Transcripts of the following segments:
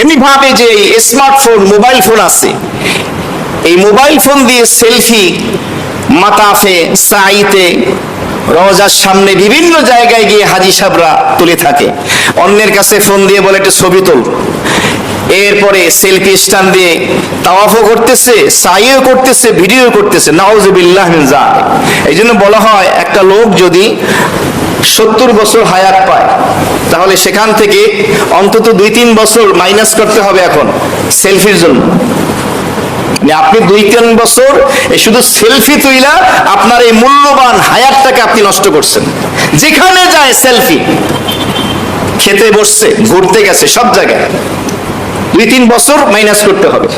এমনি ভাবে যে স্মার্টফোন মোবাইল ফোন আছে, এই মোবাইল ফোন দিয়ে সেলফি মাতাফে, সাইতে, রওজার সামনে বিভিন্ন জায়গায় গিয়ে হাজি সাহরা তুলে থাকে অন্যের কাছে ফোন দিয়ে বলে, একটা ছবি তোল এরপরে সেলফি স্ট্যান্ড দিয়ে তাওয়াফও করতেছে, সাইও করতেছে ভিডিও করতেছে, নাউজুবিল্লাহ। এই জন্য বলা হয়, একটা লোক যদি সত্তর বছর হায়াত পায়। তাহলে সেখান থেকে অন্তত দুই তিন বছর মাইনাস করতে হবে এখন সেলফির জন্য। মানে আপনি দুই তিন বছর শুধু সেলফি তুইলা আপনার এই মূল্যবান হায়াতটাকে আপনি নষ্ট করছেন। যেখানে যায় সেলফি খেতে বসছে, ঘুরতে গেছে, সব জায়গায়। দুই তিন বছর মাইনাস করতে হবে।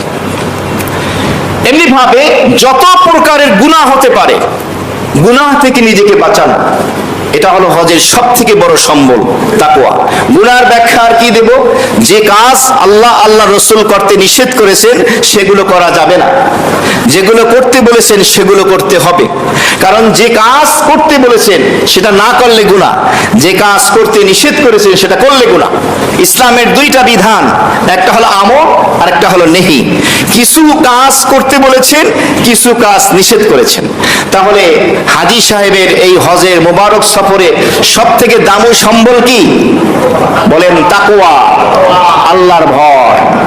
এমনি ভাবে যত প্রকারের গুনাহ হতে পারে, গুনাহ থেকে নিজেকে বাঁচানো। এটা হলো হজের সব থেকে বড় সম্বল তাকুয়া গুনার ব্যাখ্যা আর কি দেব? যে কাজ আল্লাহ আল্লাহ রসুল করতে নিষেধ করেছেন, সেগুলো করা যাবে না। যেগুলো করতে বলেছেন, সেগুলো করতে হবে। কারণ যে কাজ করতে বলেছেন, সেটা না করলে গুণা যে কাজ করতে নিষেধ করেছেন, সেটা করলে গুণা ইসলামের দুইটা বিধান, একটা হলো আমল, আর একটা হলো নেহি। কিছু কাজ করতে বলেছেন, কিছু কাজ নিষেধ করেছেন। তাহলে হাজি সাহেবের এই হজের মোবারক সফরে সব থেকে দামি সম্বল কি? বলেন তাকুয়া আল্লাহর ভয়।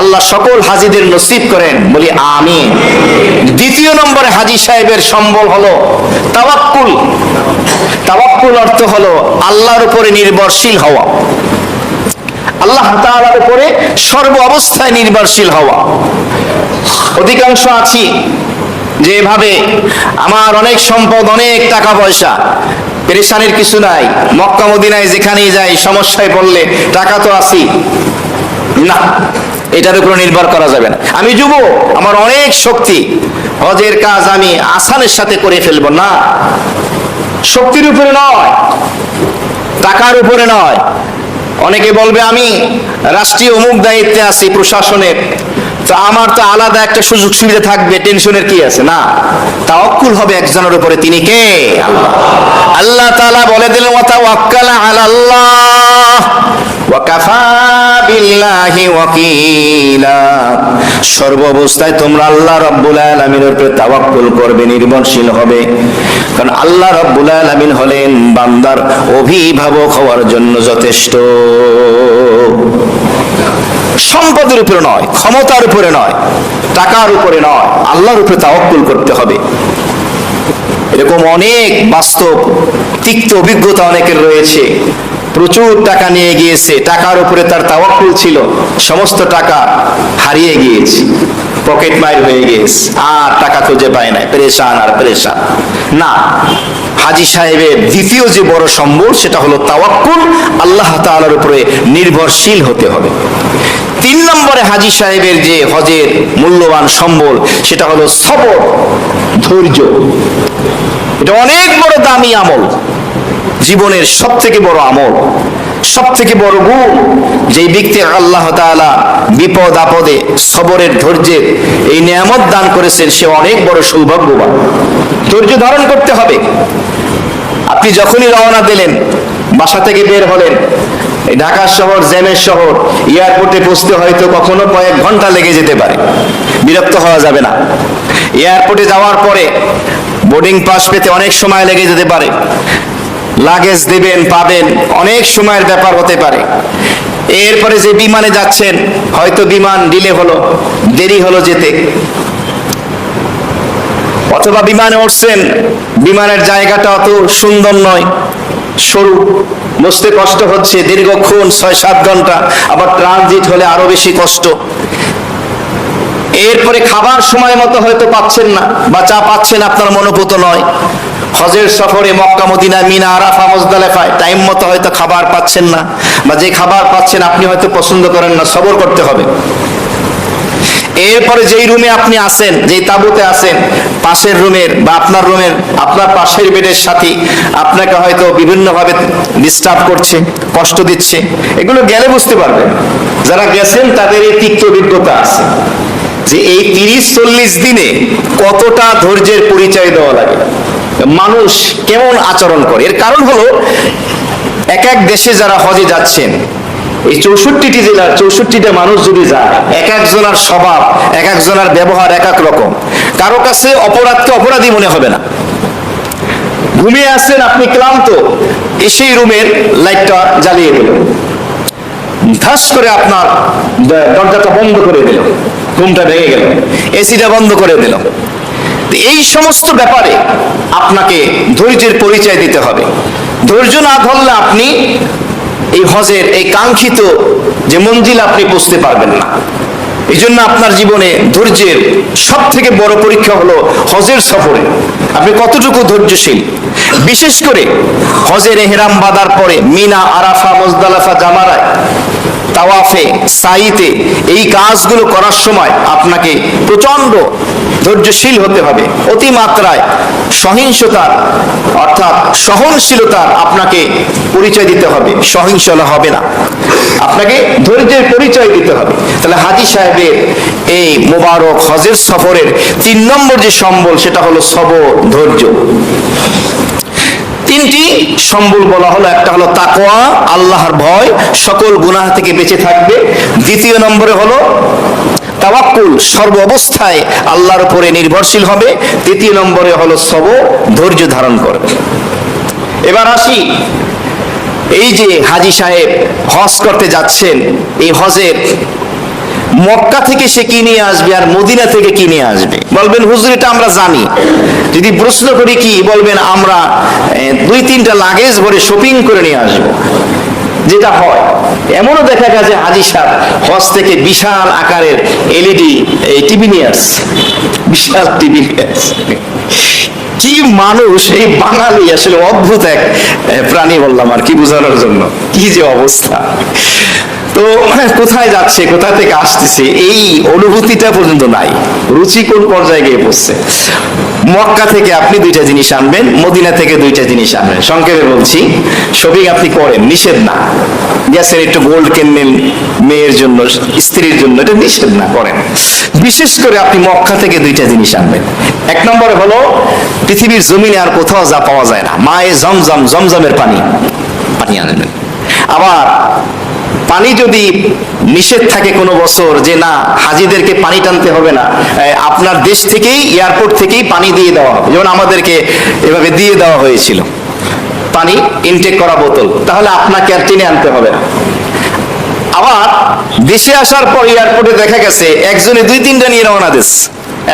আল্লাহ সকল হাজিদের নসিব করেন। বলি আমি দ্বিতীয় নম্বরে হাজি সাহেবের সম্বল হলো তাওয়াক্কুল। তাওয়াক্কুল অর্থ হলো আল্লাহর উপরে নির্ভরশীল হওয়া। আল্লাহ তাআলার উপরে সর্ব অবস্থায় নির্ভরশীল হওয়া। অধিকাংশ আছি যে এভাবে আমার অনেক সম্পদ, অনেক টাকা পয়সা, পেরেশানির কিছু নাই। মক্কা, মদিনায় যেখানেই যাই, সমস্যায় পড়লে টাকা তো আছি না। এটার উপর নির্ভর করা যাবে না। আমি যুব আমার অনেক শক্তি। হজের কাজ আমি আসানের সাথে করে ফেলব না। শক্তির উপরে নয়, টাকার উপরে নয়। অনেকে বলবে, আমি রাষ্ট্রীয় অমুক দায়িত্বে আছি প্রশাসনের। তা আমার তো আলাদা একটা সুযোগ সুবিধা থাকবে, টেনশনের কি আছে? না। তাওয়াক্কুল হবে একজনের উপরে, তিনি কে? আল্লাহ। তাআলা বলে দিলেন, ওয়া তাওয়াক্কালা বিল্লাহি ওয়াকিলা। সর্ব অবস্থায় তোমরা আল্লাহ রাব্বুল আলামিনের উপরে তাওয়াক্কুল করবে, নির্ভরশীল হবে। কারণ আল্লাহ রাব্বুল আলামিন হলেন বান্দার অভিভাবক হওয়ার জন্য যথেষ্ট। সম্পদের উপরে নয়, ক্ষমতার উপরে নয়, টাকার উপরে নয়, আল্লাহর উপরে তাওয়াক্কুল করতে হবে। এরকম অনেক বাস্তব, তিক্ত অভিজ্ঞতা অনেকের রয়েছে। প্রচুর টাকা নিয়ে গিয়েছে, টাকার উপরে তার তাওয়াক্কুল ছিল, সমস্ত টাকা হারিয়ে গিয়েছে, পকেট মাইর হয়ে গিয়েছে, আর টাকা খুঁজে পায় না পেরেশান আর পেরেশান। না, হাজি সাহেবের দ্বিতীয় যে বড় সম্বল সেটা হলো তাওয়াক্কুল, আল্লাহ তাআলার উপরে নির্ভরশীল হতে হবে। তিন নম্বরে হাজি সাহেবের যে হজের মূল্যবান সম্বল, সেটা হলো সবর, ধৈর্য। এটা অনেক বড় দামি আমল। জীবনের সব থেকে বড় আমল সব থেকে বড় গুণ, যেই ব্যক্তি আল্লাহ তাআলা বিপদ আপদে, সবরের ধৈর্যের এই নিয়ামত দান করেছেন, সে অনেক বড় সৌভাগ্যবান। ধৈর্য ধারণ করতে হবে। আপনি যখনই রওনা দিলেন, বাসা থেকে বের হলেন, এই ঢাকা শহর, জ্যামের শহর, এয়ারপোর্টে পৌঁছতে হয়তো কখনো কয়েক ঘণ্টা লেগে যেতে পারে। বিরক্ত হওয়া যাবে না। এয়ারপোর্টে যাওয়ার পরে বোর্ডিং পাস পেতে অনেক সময় লেগে যেতে পারে। লাগেজ দেবেন, পাবেন, অনেক সময়ের ব্যাপার হতে পারে। এরপরে যে বিমানে যাচ্ছেন, হয়তো বিমান ডিলে হলো, দেরি হলো যেতে। অথবা বিমানে উঠছেন, বিমানের জায়গাটা অত সুন্দর নয়, সরু, বসতে কষ্ট হচ্ছে, দীর্ঘক্ষণ ছয় সাত ঘণ্টা, আবার ট্রানজিট হলে আরও বেশি কষ্ট। এরপরে খাবার সময় মতো হয়তো পাচ্ছেন না, বা চা পাচ্ছেন, আপনার মনোভূত নয়। হজের সফরে মক্কা, মদিনা, মিনা, আরাফা, মুজদালেফায় টাইম মতো হয়তো খাবার পাচ্ছেন না, বা যে খাবার পাচ্ছেন আপনি হয়তো পছন্দ করেন না, সবর করতে হবে। এরপরে যেই রুমে আপনি আছেন, যেই তাঁবুতে আছেন, পাশের রুমের বা আপনার রুমের, আপনার পাশের বেডের সাথে আপনাকে হয়তো বিভিন্নভাবে ডিস্টার্ব করছে, কষ্ট দিচ্ছে। এগুলো গেলে বুঝতে পারবেন। যারা গেছেন, তাদের এই তিক্ত অভিজ্ঞতা আছে। যে এই তিরিশ চল্লিশ দিনে কতটা ধৈর্যের পরিচয় দেওয়া লাগে? মানুষ কেমন আচরণ করে? এর কারণ হলো, এক এক দেশে যারা হজে যাচ্ছেন, এই চৌষট্টিটি জেলার চৌষট্টিটা মানুষ যদি যায়, এক একজনের স্বভাব, এক একজনের ব্যবহার এক এক রকম। কারও কাছে অপরাধকে অপরাধী মনে হবে না। ঘুমিয়ে আসছেন আপনি ক্লান্ত, এসেই রুমের লাইটটা জ্বালিয়ে দিল ধাস করে আপনার দরজাটা বন্ধ করে দিল ঘুমটা ভেঙে গেল। এসিটা বন্ধ করে দিল। এই সমস্ত ব্যাপারে আপনাকে ধৈর্যের পরিচয় দিতে হবে। ধৈর্য না ধরলে আপনি এই হজের এই কাঙ্ক্ষিত যে মঞ্জিল আপনি বুঝতে পারবেন না। এই জন্য আপনার জীবনে ধৈর্যের সব থেকে বড় পরীক্ষা হলো হজের সফরে। আপনি কতটুকু ধৈর্যশীল? বিশেষ করে হজের এহরাম বাঁধার পরে মিনা, আরাফা, মজদালাফা, জামারায় তাওয়াফে, সাইতে এই কাজগুলো করার সময় আপনাকে প্রচণ্ড ধৈর্যশীল হতে হবে। অতিমাত্রায় সহিংসতার, অর্থাৎ সহনশীলতার আপনাকে পরিচয় দিতে হবে। সহিংস হবে না। আপনাকে ধৈর্যের পরিচয় দিতে হবে। তাহলে হাজি সাহেবের এই মোবারক হজের সফরের তিন নম্বর যে সম্বল, সেটা হলো সবর, ধৈর্য। তিনটি সম্বল বলা হলো, একটা হলো তাকোয়া আল্লাহর ভয়, সকল গুনাহ থেকে বেঁচে থাকবে। দ্বিতীয় নম্বরে হলো তাওয়াক্কুল, সর্ব অবস্থায় আল্লাহর উপরে নির্ভরশীল হবে। তৃতীয় নম্বরে হলো সব ধৈর্য ধারণ করবে এবার আসি, এই যে হাজি সাহেব হজ করতে যাচ্ছেন, এই হজের মক্কা থেকে সে কি নিয়ে আসবে আর মদিনা থেকে কি নিয়ে আসবে? বলবেন, হুজুর, এটা আমরা জানি। যদি প্রশ্ন করি কি, বলবেন, আমরা দুই তিনটা লাগেজ ভরে শপিং করে নিয়ে আসব। যেটা হয়, এমনও দেখা গেছে হাজি সাহেব হজ থেকে বিশাল আকারের এলইডি টিভি নিয়ে আসছে। বিশাল টিভি নিয়ে আসছে। কি মানুষ, এই বাঙালি, আসলে অদ্ভুত এক প্রাণী বললাম আর কি বোঝানোর জন্য। কি যে অবস্থা। তো মানে কোথায় যাচ্ছে কোথা থেকে আসতেছে, এই অনুভূতিটা পর্যন্ত নাই। রুচি কোন পর্যায়ে গিয়ে পড়ছে? মক্কা থেকে আপনি দুইটা জিনিস আনবেন, মদিনা থেকে দুইটা জিনিস আনবেন। সংক্ষেপে বলছি শপিং আপনি করেন, নিষেধ না। গেছেন একটু গোল্ড কিনলেন মেয়ের জন্য, স্ত্রীর জন্য, এটা নিষেধ না, করেন। বিশেষ করে আপনি মক্কা থেকে দুইটা জিনিস আনবেন। এক নম্বরে হলো, পৃথিবীর জমিনে আর কোথাও যা পাওয়া যায় না। মায়ে জমজম, জমজমের পানি পানি আনবেন আবার পানি যদি নিষেধ থাকে কোনো বছর যে না, হাজিদেরকে পানি টানতে হবে না আপনার দেশ থেকেই, এয়ারপোর্ট থেকেই পানি দিয়ে দেওয়া হবে। যেমন আমাদেরকে এভাবে দিয়ে দেওয়া হয়েছিল। পানি ইনটেক করা বোতল। তাহলে আপনাকে আর টেনে আনতে হবে না। আবার দেশে আসার পর এয়ারপোর্টে দেখা গেছে, একজনে দুই তিনটা নিয়ে রওনা দিস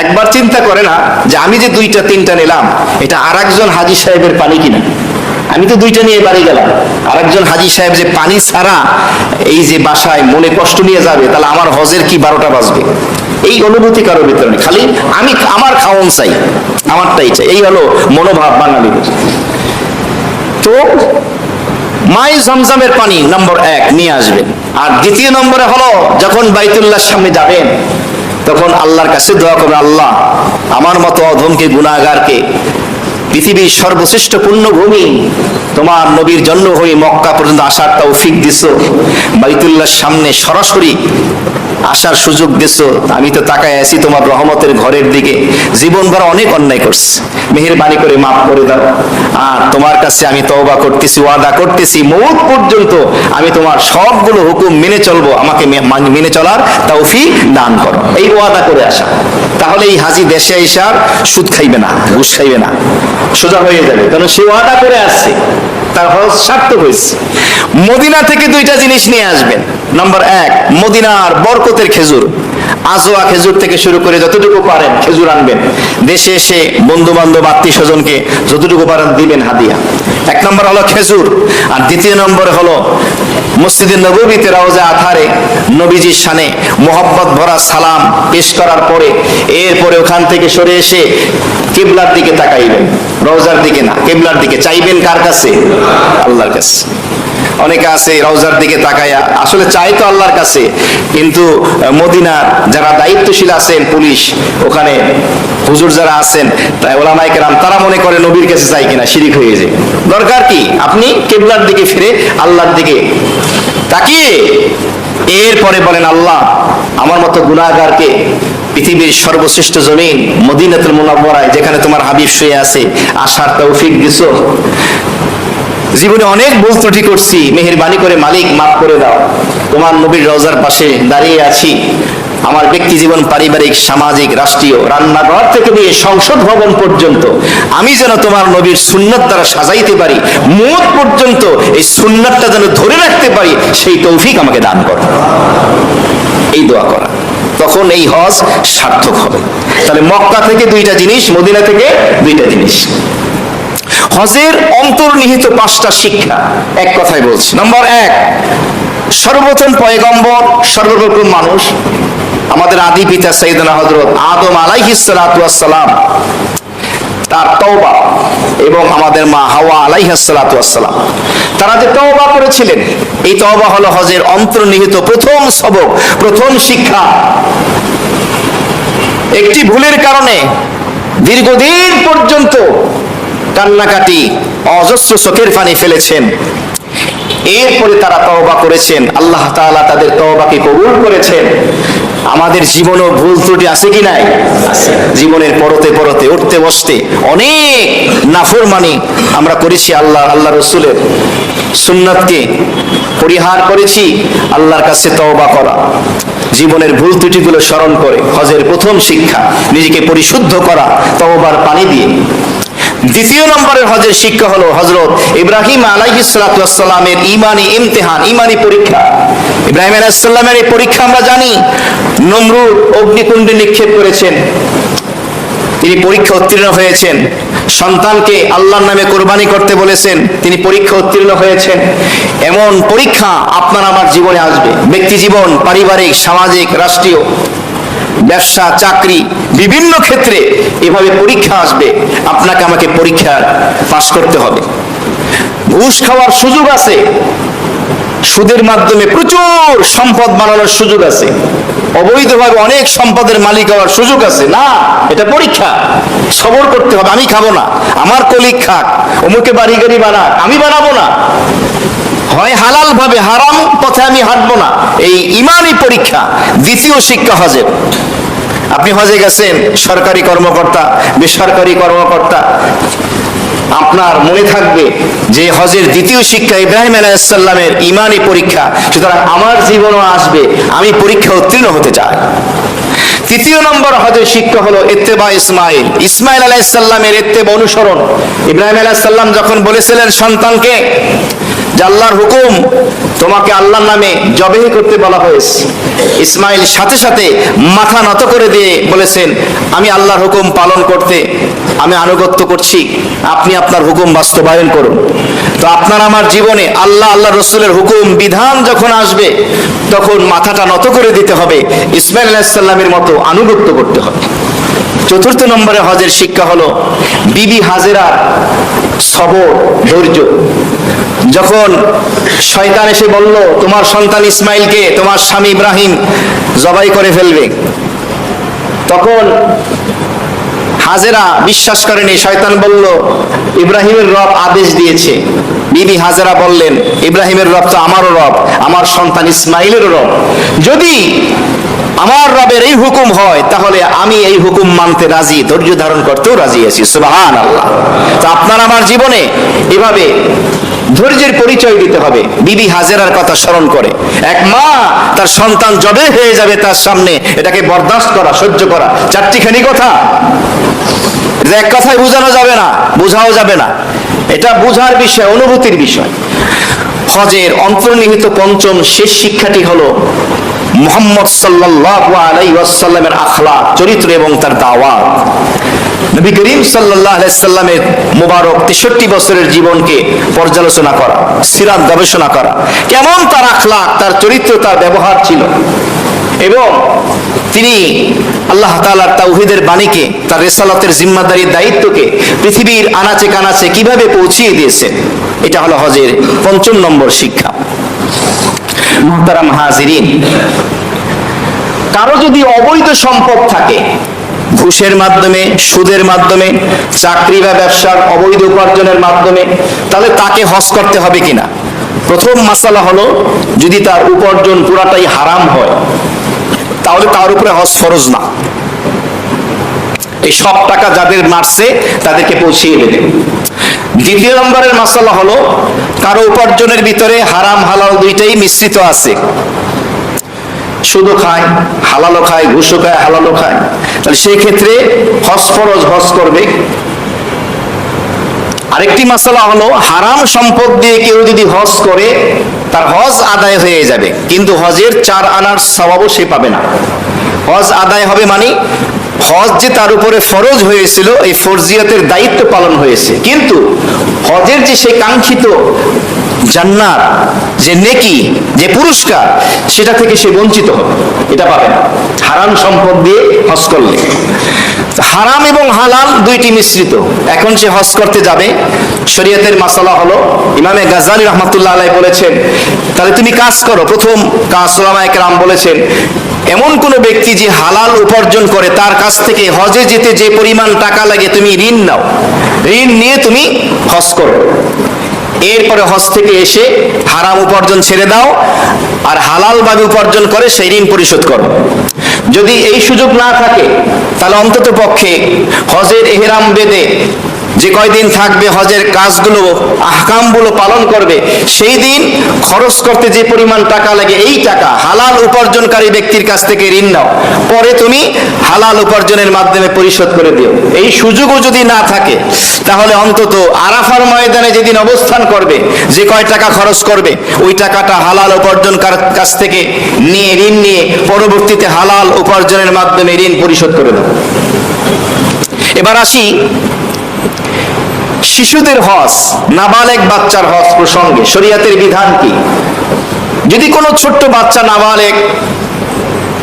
একবার চিন্তা করে না যে আমি যে দুইটা, তিনটা নিলাম, এটা আর একজন হাজি সাহেবের পানি কিনা? আমি তো দুইটা নিয়ে বাড়ি গেলাম। আরেকজন হাজি সাহেব যে পানি ছাড়া এই যে বাসায় মনে কষ্ট নিয়ে যাবে, তাহলে আমার হজের কি বারোটা বাজবে? এই অনুভূতি কারোর ভিতরে খালি আমি আমার খাওয়ন চাই, আমারটাই চাই। এই হলো মনোভাব বাঙালিদের তো মাই জমজমের পানি নম্বর এক, নিয়ে আসবেন। আর দ্বিতীয় নম্বরে হলো, যখন বাইতুল্লাহর সামনে যাবেন, তখন আল্লাহর কাছে দোয়া করবেন, আল্লাহ, আমার মতো অধমকে গুণাগারকে পৃথিবীর সর্বশ্রেষ্ঠ পুণ্যভূমি। তোমার নবীর জন্ম হয়ে মক্কা পর্যন্ত আসার তৌফিক দিছ। বাইতুল্লাহর সামনে সরাসরি আসার সুযোগ দিছো। আমি তো তাকায় আছি তোমার রহমতের ঘরের দিকে। জীবনভর অনেক অন্যায় করছি। মেহেরবানি করে মাফ করে দাও। আর তোমার কাছে আমি তওবা করতেছি, ওয়াদা করতেছি। মৌত পর্যন্ত আমি তোমার সবগুলো হুকুম মেনে চলবো। আমাকে মেনে চলার তৌফিক দান করো। এই ওয়াদা করে আসা। তাহলে এই হাজি দেশে আইসার সুদ খাইবে না, ঘুষ খাইবে না। সোজা হয়ে যাবে। কারণ সে ওয়াদা করে আসছে। তার হজ সার্থক হয়েছে। মদিনা থেকে দুইটা জিনিস নিয়ে আসবেন। নম্বর এক, মদিনার বরকতের খেজুর। আজোয়া খেজুর থেকে শুরু করে যতটুকু পারেন খেজুর আনবেন। দেশে এসে বন্ধু বান্ধব আত্মীয় স্বজনকে যতটুকু পারেন দিবেন হাদিয়া। এক নম্বর হলো খেজুর। আর দ্বিতীয় নম্বরে হলো মসজিদে নবীতে রওজা আথারে, নবীজির শানে মোহব্বত ভরা সালাম পেশ করার পরে এরপরে ওখান থেকে সরে এসে কিবলার দিকে তাকাইবেন। রওজার দিকে না, কেবলার দিকে চাইবেন কার কাছে? আল্লাহর কাছে। অনেকে আছে রওজার দিকে তাকায়া, আসলে চাই তো আল্লাহর কাছে, কিন্তু মদিনার যারা দায়িত্বশীল আছেন পুলিশ, ওখানে হুজুর যারা আছেন, তাই ওলামাই কেরাম, তারা মনে করে নবীর কাছে চাই কিনা, শিরিক হয়ে যায়। দরকার কি? আপনি কেবলার দিকে ফিরে আল্লাহর দিকে তাকিয়ে। এরপরে বলেন, আল্লাহ, আমার মতো গুণাগারকে পৃথিবীর সর্বশ্রেষ্ঠ জমিন, মদিনাতুল মুনাব্বরায় যেখানে তোমার হাবিব শুয়ে আছে, আসার তৌফিক দিছো। জীবনে অনেক ভুল ত্রুটি করছি, মেহেরবানি করে মালিক মাফ করে দাও। তোমার নবীর রওজার পাশে দাঁড়িয়ে আছি। আমার ব্যক্তি জীবন পারিবারিক, সামাজিক, রাষ্ট্রীয়, রান্নাঘর থেকে নিয়ে সংসদ ভবন পর্যন্ত আমি যেন তোমার নবীর সুন্নত দ্বারা সাজাইতে পারি, মত পর্যন্ত এই সুন্নতটা যেন ধরে রাখতে পারি, সেই তৌফিক আমাকে দান করো। এই দোয়া করা। তখন এই হজ সার্থক হবে। তাহলে মক্কা থেকে দুইটা জিনিস, মদিনা থেকে দুইটা জিনিস। হজের অন্তর্নিহিত পাঁচটা শিক্ষা, এক কথায় বলছি। নম্বর এক, সর্বপ্রথম পয়গম্বর, সর্বপ্রথম মানুষ। আমাদের আদি পিতা সৈয়দনা হজরত আদম আলাইহিসালাম তার তওবা এবং আমাদের মা হাওয়া আলাইহাসালাম তারা যে তওবা করেছিলেন, এই তওবা হলো হজের অন্তর্নিহিত প্রথম সবক, প্রথম শিক্ষা। একটি ভুলের কারণে দীর্ঘদিন পর্যন্ত কান্নাকাটি, অজস্র চোখের পানি ফেলেছেন। এরপরে তারা তওবা করেছেন, আল্লাহ তাআলা তাদের তওবাকে কবুল করেছেন। আমাদের জীবনও ভুল ত্রুটি আছে কি নাই? জীবনের পরতে পরতে উঠতে বসতে অনেক নাফরমানি আমরা করেছি আল্লাহ আল্লাহ রসুলের সুন্নাতকে পরিহার করেছি আল্লাহর কাছে তওবা করা। জীবনের ভুল ত্রুটিগুলো স্মরণ করে হজের প্রথম শিক্ষা নিজেকে পরিশুদ্ধ করা তওবার পানি দিয়ে। দ্বিতীয় নম্বরের হজের শিক্ষা হলো হজরত ইব্রাহিম আলাইহিসালামের ইমানি ইমতেহান, ইমানি পরীক্ষা। ইব্রাহিম আলাইসাল্লামের এই পরীক্ষা আমরা জানি, নমরুদ অগ্নিকুণ্ডে নিক্ষেপ করেছেন। তিনি পরীক্ষা উত্তীর্ণ হয়েছেন। সন্তানকে আল্লাহর নামে কোরবানি করতে বলেছেন, তিনি পরীক্ষা উত্তীর্ণ হয়েছেন। এমন পরীক্ষা আপনার আমার জীবনে আসবে। ব্যক্তি জীবন, পারিবারিক, সামাজিক, রাষ্ট্রীয়। ব্যবসা, চাকরি, বিভিন্ন ক্ষেত্রে এভাবে পরীক্ষা আসবে। আপনাকে আমাকে পরীক্ষার পাশ করতে হবে। ঘুষ খাওয়ার সুযোগ আছে। সুদের মাধ্যমে প্রচুর সম্পদ বানানোর সুযোগ আছে। অবৈধভাবে অনেক সম্পদের মালিক হওয়ার সুযোগ আছে। না, এটা পরীক্ষা। সবর করতে হবে। আমি খাব না। আমার কলিক খাক, অমুকে বাড়ি গাড়ি বানাক, আমি বানাবো না। হয় হালাল ভাবে হারাম পথে আমি হাঁটবো না। এই ইমানই পরীক্ষা, দ্বিতীয় শিক্ষা হজের। আপনি হজে গেছেন, সরকারি কর্মকর্তা, বেসরকারি কর্মকর্তা। আপনার মনে থাকবে যে হজের দ্বিতীয় শিক্ষা ইব্রাহিম আলাইসাল্লামের ইমানি পরীক্ষা, সুতরাং আমার জীবনও আসবে, আমি পরীক্ষা উত্তীর্ণ হতে চাই। তৃতীয় নম্বর হজের শিক্ষা হলো এত্তেবা ইসমাইল। ইসমাইল আলাইসাল্লামের এত্তেবা অনুসরণ। ইব্রাহিম আলাইসাল্লাম যখন বলেছিলেন সন্তানকে আল্লাহর হুকুম তোমাকে আল্লাহর নামে জবেহি করতে বলা হয়েছে। ইসমাইল সাথে সাথে মাথা নত করে দিয়ে বলেছেন, আমি আল্লাহর হুকুম পালন করতে, আমি আনুগত্য করছি। আপনি আপনার হুকুম বাস্তবায়ন করুন। তো আপনার আমার জীবনে আল্লাহ আল্লাহ রসুলের হুকুম, বিধান যখন আসবে, তখন মাথাটা নত করে দিতে হবে। ইসমাইল আলাহিসাল্লামের মতো আনুগত্য করতে হবে। চতুর্থ নম্বরে হজের শিক্ষা হলো, বিবি হাজেরার সবর, ধৈর্য। যখন শয়তান এসে বলল, তোমার সন্তান ইসমাইলকে তোমার স্বামী ইব্রাহিম জবাই করে ফেলবে। তখন হাজেরা বিশ্বাস করেনি। শয়তান বলল, ইব্রাহিমের রব আদেশ দিয়েছে। বিবি হাজেরা বললেন, ইব্রাহিমের রব তো আমারও রব, আমার সন্তান ইসমাইলেরও রব। যদি আমার রবের এই হুকুম হয়, তাহলে আমি এই হুকুম মানতে রাজি, ধৈর্য ধারণ করতেও রাজি আছি। সুবাহান আল্লাহ তো আপনার আমার জীবনে এভাবে ধৈর্যের পরিচয় দিতে হবে। বিবি হাজেরার কথা স্মরণ করে। এক মা তার সন্তান জবে হয়ে যাবে তার সামনে। এটাকে বরদাস্ত করা, সহ্য করা। চারটিখানি কথা। এক কথায় বোঝানো যাবে না, বোঝাও যাবে না। এটা বোঝার বিষয়, অনুভূতির বিষয়। হজের অন্তর্নিহিত পঞ্চম শেষ শিক্ষাটি হলো মোহাম্মদ সাল্লাল্লাহু আলাইহি ওয়াসাল্লামের আখলাক, চরিত্র এবং তার দাওয়াত। নবী করিম সাল্লাল্লাহু আলাইহি সাল্লামের মুবারক 63 বছরের জীবনকে পর্যালোচনা করা, সিরাত গবেষণা করা, কেমন তার আখলাক, তার চরিত্র, তার ব্যবহার ছিল। এবং তিনি আল্লাহ তাআলার তাওহীদের বাণীকে, তার রেসালাতের জিম্মাদারির দায়িত্বকে পৃথিবীর আনাচে কানাচে কীভাবে পৌঁছিয়ে দিয়েছেন, এটা হলো হজের পঞ্চম নম্বর শিক্ষা। মুহতারাম হাজিরিন। কারও যদি অবৈধ সম্পদ থাকে, ঘুষের মাধ্যমে, সুদের মাধ্যমে, চাকরি বা ব্যবসার অবৈধ উপার্জনের মাধ্যমে, তাহলে তাকে হজ করতে হবে কিনা? প্রথম মাসালা হলো, যদি তার উপার্জন পুরাটাই হারাম হয়, তাহলে তার উপরে হজ ফরজ না। এই সব টাকা যাদের মারছে, তাদেরকে পৌঁছিয়ে দেবে। দ্বিতীয় নম্বরের মশলা হলো, কারও উপার্জনের ভিতরে হারাম হালাল দুইটাই মিশ্রিত আছে। শুধু খায় খায় খায় খায়। তাহলে সেই ক্ষেত্রে করবে। আরেকটি মশলা হলো, হারাম সম্পদ দিয়ে কেউ যদি হজ করে, তার হজ আদায় হয়ে যাবে। কিন্তু হজের চার আনার স্বভাবও সে পাবে না। হজ আদায় হবে মানে হজ যে তার উপরে ফরজ হয়েছিল, এই ফরজিয়তের দায়িত্ব পালন হয়েছে। কিন্তু হজের যে সেই কাঙ্ক্ষিত জান্নাত, যে নেকি, যে পুরস্কার, সেটা থেকে সে বঞ্চিত হবে। এটা পাবে না। হারাম সম্পদ দিয়ে হজ করলে। হারাম এবং হালাল দুইটি মিশ্রিত। এখন সে হজ করতে যাবে। শরীয়তের মাসালা হলো, ইমামে গাজালি রহমতুল্লাহ আলাই বলেছেন, তাহলে তুমি কাজ করো। প্রথম কাজ সোলামা একরাম বলেছেন এমন কোন ব্যক্তি যে হালাল উপার্জন করে, তার কাছ থেকে হজে যেতে যে পরিমাণ টাকা লাগে, তুমি ঋণ নাও। ঋণ নিয়ে তুমি হজ করো। এরপরে হজ থেকে এসে হারাম উপার্জন ছেড়ে দাও আর হালাল ভাবে উপার্জন করে সেই ঋণ পরিশোধ করো। যদি এই সুযোগ না থাকে, তাহলে অন্তত পক্ষে হজের এহরাম বেদে যে কয়দিন থাকবে হজের কাজগুলো, আহকামগুলো পালন করবে, সেই দিন খরচ করতে যে পরিমাণ টাকা লাগে, এই টাকা হালাল উপার্জনকারী ব্যক্তির কাছ থেকে ঋণ নাও। পরে তুমি হালাল উপার্জনের মাধ্যমে পরিশোধ করে দিও। এই সুযোগও যদি না থাকে, তাহলে অন্তত আরাফার ময়দানে যেদিন অবস্থান করবে, যে কয় টাকা খরচ করবে, ওই টাকাটা হালাল উপার্জন কাছ থেকে নিয়ে, ঋণ নিয়ে পরবর্তীতে হালাল উপার্জনের মাধ্যমে ঋণ পরিশোধ করে দাও। এবার আসি শিশুদের হজ, নাবালেক বাচ্চার হজ প্রসঙ্গে শরিয়াতের বিধান কি? যদি কোনো ছোট্ট বাচ্চা নাবালেক,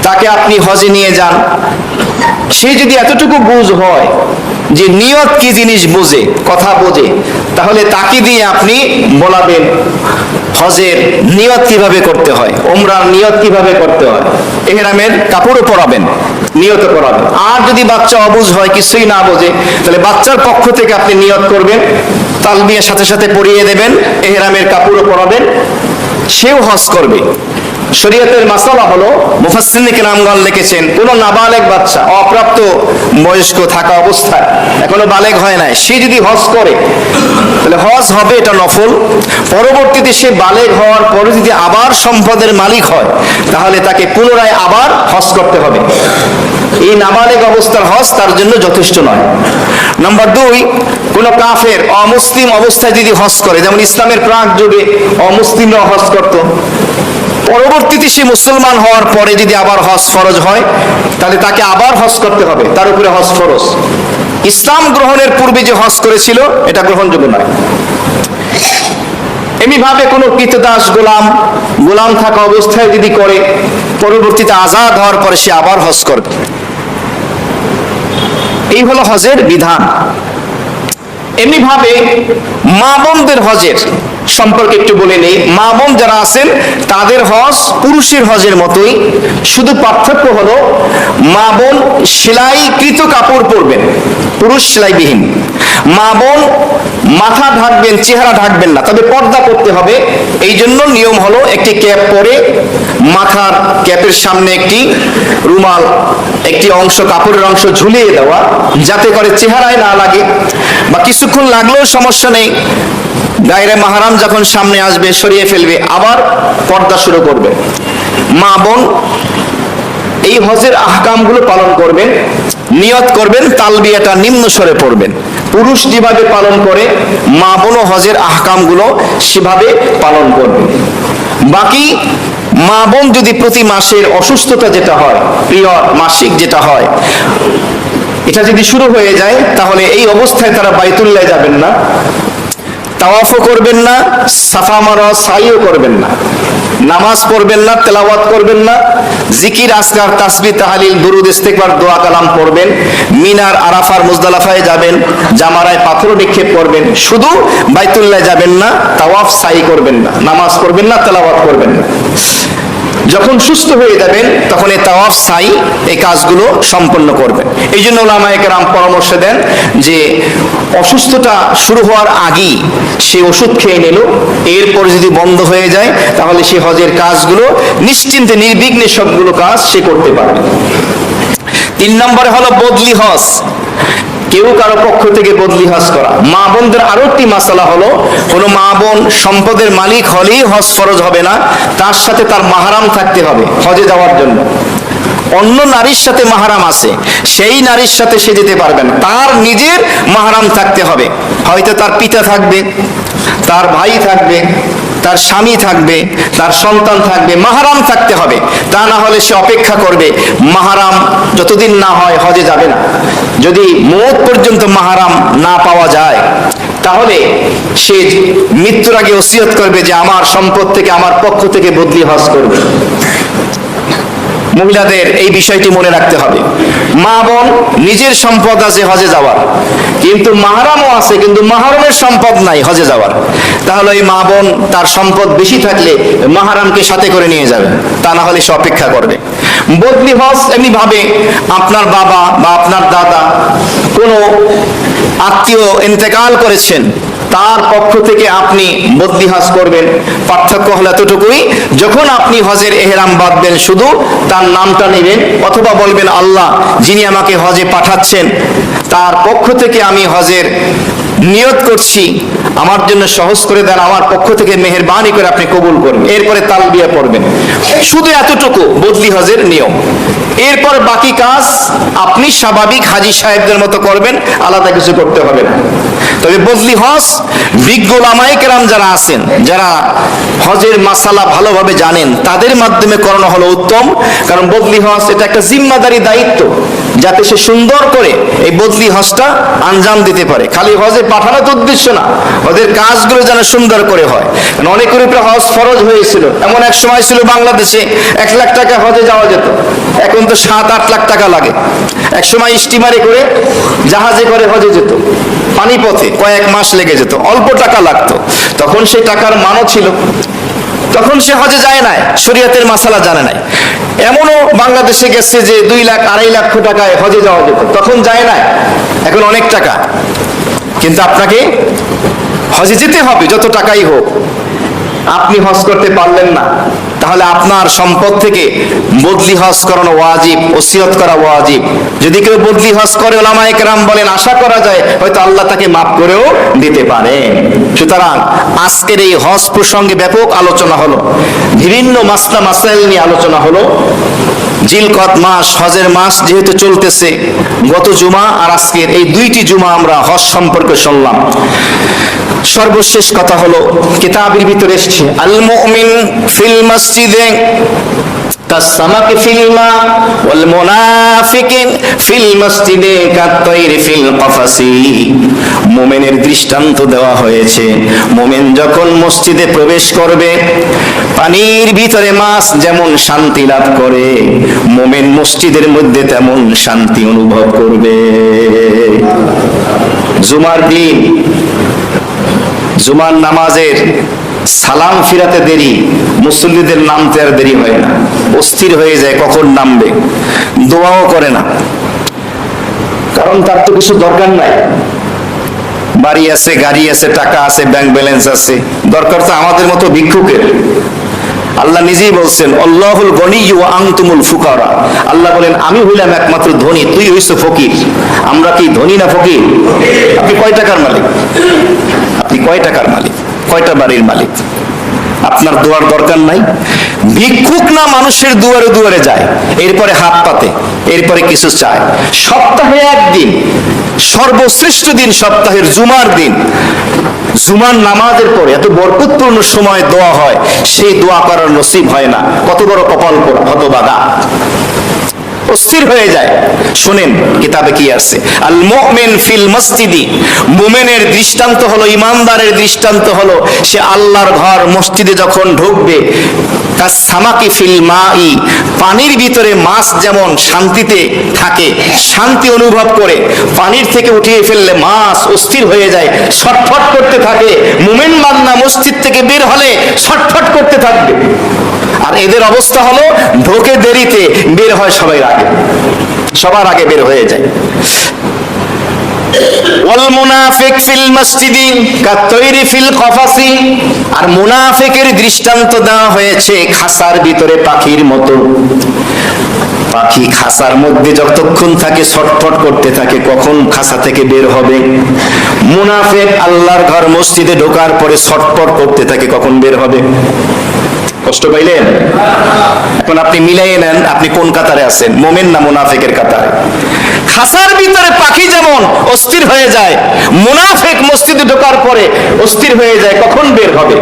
তাকে আপনি হজে নিয়ে যান, সে যদি এতটুকু বুঝ হয় যে নিয়ত কি জিনিস বোঝে, কথা বোঝে, তাহলে তাকে দিয়ে আপনি বলাবেন হজের নিয়ত কীভাবে করতে হয় ওমরার নিয়ত কীভাবে করতে হয়, এহরামের কাপড়ও পরাবেন। নিয়ত করাবেন আর যদি বাচ্চা অবুঝ হয়, কিছুই না বোঝে, তাহলে বাচ্চার পক্ষ থেকে আপনি নিয়ত করবেন তালবিয়ার সাথে সাথে পরিয়ে দেবেন, এহেরামের কাপড়ও পরাবেন, সেও হজ করবে। শরীয়তের মাসালা হলো মুফাসসিরিন কেরামগণ লিখেছেন, কোন নাবালেগ বাচ্চা, অপ্রাপ্ত বয়স্ক থাকা অবস্থায়, এখনও বালেগ হয় নাই। সে যদি হজ করে, তাহলে হজ হবে, এটা নফল। পরবর্তীতে সে বালেগ হওয়ার পরে যদি আবার সম্পদের মালিক হয়, তাহলে তাকে পুনরায় আবার হজ করতে হবে। এই নাবালেগ অবস্থার হজ তার জন্য যথেষ্ট নয়। নাম্বার দুই, কোন কাফের অমুসলিম অবস্থায় যদি হজ করে, যেমন ইসলামের প্রাক যুগে অমুসলিমরা হজ করত। পরবর্তীতে সে মুসলমান হওয়ার পরে যদি আবার হজ ফরজ হয়, তাহলে তাকে আবার হজ করতে হবে। তার উপরে হজ ফরজ। ইসলাম গ্রহণের পূর্বে যে হজ করেছিল, এটা গ্রহণযোগ্য নয়। এমনিভাবে কোনো কৃতদাস গোলাম গোলাম থাকা অবস্থায় যদি করে, পরবর্তীতে আজাদ হওয়ার পরে সে আবার হজ করবে। এই হলো হজের বিধান। এমনিভাবে মা বোনদের হজের সম্পর্কে একটু বলে নেই। মা বোন যারা আছেন, তাদের হজ পুরুষের হজের মতোই। শুধু পার্থক্য হল, মা বোন সেলাইকৃত কাপড় পরবেন, পুরুষ সেলাইবিহীন। মা বোন, মাথা ঢাকবেন, চেহারা ঢাকবেন না। তবে পর্দা করতে হবে। এই জন্য নিয়ম হলো একটি ক্যাপ পরে মাথার ক্যাপের সামনে একটি রুমাল, একটি অংশ কাপড়ের অংশ ঝুলিয়ে দেওয়া, যাতে করে চেহারায় না লাগে বা কিছুক্ষণ লাগলেও সমস্যা নেই। গায়রে মাহারাম যখন সামনে আসবে, সরিয়ে ফেলবে, আবার পর্দা শুরু করবে। মা বোন, এই হজের আহকামগুলো পালন করবেন, নিয়ত করবেন, তালবিয়াটা নিম্ন স্বরে পড়বেন। পুরুষ যেভাবে পালন করে, মা বোনও হজের আহকামগুলো সেভাবে পালন করবে। বাকি মা বোন যদি প্রতি মাসের অসুস্থতা যেটা হয়, প্রিয় মাসিক যেটা হয়, এটা যদি শুরু হয়ে যায়, তাহলে এই অবস্থায় তারা বাইতুল্লাহ যাবেন না, তাওয়াফও করবেন না, সাফা মারা সাইও করবেন না। নামাজ পড়বেন না, তেলাওয়াত করবেন না। জিকির আসকার তাসবি তাহালিল, দুরুদ, ইস্তেকবার, দোয়া কালাম পড়বেন। মিনার, আরাফার, মুজদালাফায় যাবেন, জামারায় পাথর নিক্ষেপ করবেন। শুধু বাইতুল্লাহ যাবেন না, তাওয়াফ সাই করবেন না। নামাজ পড়বেন না, তেলাওয়াত করবেন না। যখন সুস্থ হয়ে যাবেন, তখন এই তাওয়াফ সাই এই কাজগুলো সম্পন্ন করবেন এই জন্য ওলামায়কের পরামর্শ দেন যে অসুস্থতা শুরু হওয়ার আগেই সে ওষুধ খেয়ে নিল, এরপর যদি বন্ধ হয়ে যায়, তাহলে সে হজের কাজগুলো, নিশ্চিন্তে, নির্বিঘ্নে সবগুলো কাজ সে করতে পারবে। তিন নম্বরে হলো বদলি হজ। কেউ কারও পক্ষ থেকে বদলি হজ করা। মা বোনদের আরও একটি মাসালা হলো কোনো মা বোন সম্পদের মালিক হলেই হজ ফরজ হবে না, তার সাথে তার মাহারাম থাকতে হবে হজে যাওয়ার জন্য। অন্য নারীর সাথে মাহারাম আছে, সেই নারীর সাথে সে যেতে না, তার নিজের মাহারাম থাকতে হবে। হয়তো তার পিতা থাকবে, তার ভাই থাকবে তার স্বামী থাকবে, তার সন্তান থাকবে, মাহারাম থাকতে হবে। তা না হলে সে অপেক্ষা করবে, মাহারাম যতদিন না হয় হজে যাবে না। যদি মৌত পর্যন্ত মাহারাম না পাওয়া যায়, তাহলে সে মৃত্যুর আগে ওসিয়ত করবে যে আমার সম্পদ থেকে, আমার পক্ষ থেকে বদলি হজ করবে। মহিলাদের এই বিষয়টি মনে রাখতে হবে। মা বোন, নিজের সম্পদ আছে হজে যাওয়ার। কিন্তু মাহারামও আছে, কিন্তু মাহারামের সম্পদ নাই হজে যাওয়ার। তাহলে ওই মা বোন, তার সম্পদ বেশি থাকলে মাহারামকে সাথে করে নিয়ে যাবে। তা না হলে সে অপেক্ষা করবে। বদলি হজ এমনি ভাবে আপনার বাবা বা আপনার দাদা কোনো আত্মীয় ইন্তেকাল করেছেন তার পক্ষ থেকে আপনি বদলিহাস করবেন। পার্থক্য হলো এতটুকুই, যখন আপনি হজের এহরাম বাঁধবেন শুধু তার নামটা নেবেন অথবা বলবেন, আল্লাহ, যিনি আমাকে হজে পাঠাচ্ছেন, তার পক্ষ থেকে আমি হজের নিয়ত করছি। আমার জন্য সহজ করে দেন, আমার পক্ষ থেকে মেহেরবানি করে আপনি কবুল করবেন এরপরে তালবিয়া পড়বেন। শুধু এতটুকু, বদলি হজের নিয়ম। এরপর বাকি কাজ আপনি স্বাভাবিক হাজি সাহেবদের মতো করবেন, আলাদা কিছু করতে হবে না। তবে বদলি হজ বিজ্ঞ যারা আছেন, যারা হজের মাসালা ভালোভাবে জানেন, তাদের মাধ্যমে করানো হলো উত্তম। কারণ বদলি হজ, এটা একটা জিম্মাদারি দায়িত্ব। যাতে সে সুন্দর করে এই বদলি হজটা আঞ্জাম দিতে পারে। খালি হজে পাঠানো তো উদ্দেশ্য না ওদের কাজগুলো যেন সুন্দর করে হয়। কারণ অনেকের উপরে হজ ফরজ হয়েছিল, এমন এক সময় ছিল বাংলাদেশে এক লাখ টাকা হজে যাওয়া যেত, এখন তো সাত, আট লাখ টাকা লাগে। এক সময় স্টিমারে করে জাহাজে করে হজে যেত, পানিপথে কয়েক মাস লেগে যেত, অল্প টাকা লাগতো। তখন সেই টাকার মানও ছিল, তখন সে হজে যায় নাই, শরীয়তের মাসালা জানে নাই। এমনও বাংলাদেশে গেছে যে দুই লাখ, আড়াই লক্ষ টাকায় হজে যাওয়া যেত। তখন যায় না এখন অনেক টাকা। কিন্তু আপনাকে হজে যেতে হবে, যত টাকাই হোক। আপনি হজ করতে পারলেন না। তাহলে আপনার সম্পদ থেকে বদলি হজ করানো ওয়াজিব, ওসিয়ত করা ওয়াজিব। যদি কেউ বদলি হজ করে ওলামায়ে কেরাম বলেন, আশা করা যায় হয়তো আল্লাহ তাকে মাফ করেও দিতে পারে। সুতরাং আজকের এই হজ প্রসঙ্গে ব্যাপক আলোচনা হলো, বিভিন্ন মাসলা মাসাইল নিয়ে আলোচনা হলো। জিলকত মাস, হজের মাস যেহেতু চলতেছে, গত জুমা আর আজকের এই দুইটি জুমা আমরা হজ সম্পর্কে শুনলাম। সর্বশেষ কথা হলো, কিতাবের ভিতরে এসছে আল মুমিন ফিল মসজিদে কাসামাক ফিল মা ওয়াল মুনাফিকিন ফিল মসজিদে কাত্তাইর ফিল কফাসি। মুমিনের দৃষ্টান্ত দেওয়া হয়েছে। মুমিন যখন মসজিদে প্রবেশ করবে, পানির ভিতরে মাছ যেমন শান্তি লাভ করে, মুমিন মসজিদের মধ্যে তেমন শান্তি অনুভব করবে। জুমার দিন জুমার নামাজের সালাম ফিরাতে দেরি, মুসল্লিদের নামতে আর দেরি হয় না। অস্থির হয়ে যায়, কখন নামবে? দোয়াও করে না। কারণ তার তো কিছু দরকার নাই। বাড়ি আছে, গাড়ি আছে, টাকা আছে ব্যাংক ব্যালেন্স আছে। দরকার তো আমাদের মতো ভিক্ষুকের। আল্লাহ নিজেই বলছেন, আল্লাহুল গনি ওয়া আনতুমুল ফুকারা। আল্লাহ বলেন, আমি হইলাম একমাত্র ধনী, তুই হইছ ফকির। আমরা কি ধনী না ফকির? আপনি কয় টাকার মালিক? কয় টাকার মালিক? কয়টা বাড়ির মালিক? আপনার দোয়ার দরকার নাই। ভিক্ষুক না মানুষের দুয়ারে দুয়ারে যায়, এরপরে হাত পাতে, এরপরে কিছু চায়। সপ্তাহে একদিন, সর্বশ্রেষ্ঠ দিন সপ্তাহের জুমার দিন। জুমার নামাজের পরে এত বরকতপূর্ণ সময় দোয়া হয়, সেই দোয়া করার নসিব হয় না। কত বড় কপাল পোড়া হতবাদা অস্থির হয়ে যায়। শুনেন, কিতাবে কি আছে? আল মুমিন ফিল মসজিদি। মুমিনের দৃষ্টান্ত হলো, ইমানদারের দৃষ্টান্ত হলো, সে আল্লাহর ঘর, মসজিদে যখন ঢুকবে সামাকি ফিল মাই, পানির ভিতরে মাছ যেমন শান্তিতে থাকে, শান্তি অনুভব করে, পানির থেকে উঠিয়ে ফেললে মাছ অস্থির হয়ে যায়, ছটফট করতে থাকে। মুমিন বান্না মসজিদ থেকে বের হলে ছটফট করতে থাকবে। আর এদের অবস্থা হলো, ঢোকে দেরিতে বের হয় সবাই আগে সবার আগে বের হয়ে যায়। আর মুনাফিকের দৃষ্টান্ত দেওয়া হয়েছে খাসার ভিতরে পাখির মতো। পাখি খাসার মধ্যে যতক্ষণ থাকে ছটফট করতে থাকে, কখন খাসা থেকে বের হবে। মুনাফেক আল্লাহর ঘর মসজিদে ঢোকার পরে ছটফট করতে থাকে, কখন বের হবে? কষ্ট পাইলেন? এখন আপনি মিলাইয়ে নেন, আপনি কোন কাতারে আছেন? মোমেন না মুনাফেকের কাতারে? খাসার ভিতরে পাখি যেমন অস্থির হয়ে যায়, মুনাফেক মসজিদে ঢোকার পরে অস্থির হয়ে যায়, কখন বের হবে?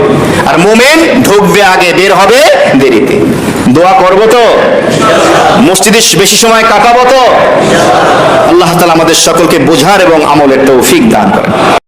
আর মোমেন ঢুকবে আগে, বের হবে দেরিতে। দোয়া করব তো? মসজিদে বেশি সময় কাটাবো তো? আল্লাহ তালা আমাদের সকলকে বোঝার এবং আমলের তৌফিক দান করেন।